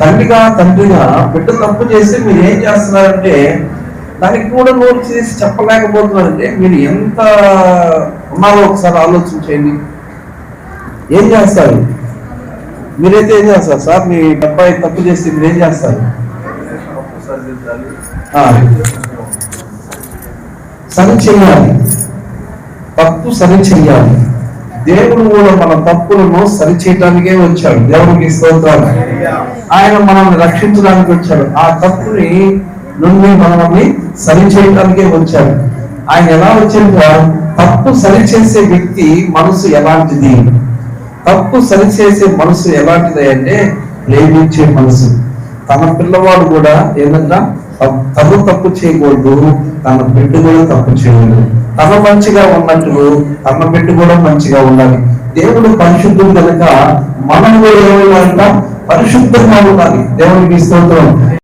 తండ్రిగా తండ్రిగా బిడ్డ తప్పు చేసి మీరు ఏం చేస్తున్నారంటే దానికి కూడా నోరు చేసి చెప్పలేకపోతున్నారంటే మీరు ఎంత ఉన్నారో ఒకసారి ఆలోచించండి ఏం చేస్తారు? మీరైతే ఏం చేస్తారు సార్? మీ అబ్బాయి తప్పు చేస్తే మీరు ఏం చేస్తారు? సరి చెయ్యాలి. తప్పు సరి చెయ్యాలి. దేవుడు కూడా మన తప్పులను సరిచేయటానికే వచ్చాడు. దేవుడికి స్తోత్రాలు. ఆయన మనల్ని రక్షించడానికి వచ్చాడు. ఆ తప్పుని నుండి మనల్ని సరిచేయడానికే వచ్చాడు. ఆయన ఎలా వచ్చాడు తప్పు సరిచేసే వ్యక్తి మనసు ఎలాంటిది? తప్పు సరిచేసే మనసు ఎలాంటిది అంటే ప్రేమించే మనసు. తన పిల్లవాడు కూడా ఏదన్నా తను తప్పు చేయకూడదు. తన బిడ్డ కూడా తప్పు చేయకూడదు తన మంచిగా ఉన్నట్లు తమ బిడ్డ కూడా మంచిగా ఉండాలి దేవుడు పరిశుద్ధం కనుక మనం కూడా ఏమైనా పరిశుద్ధంగా ఉండాలి. దేవునికి స్తోత్రం.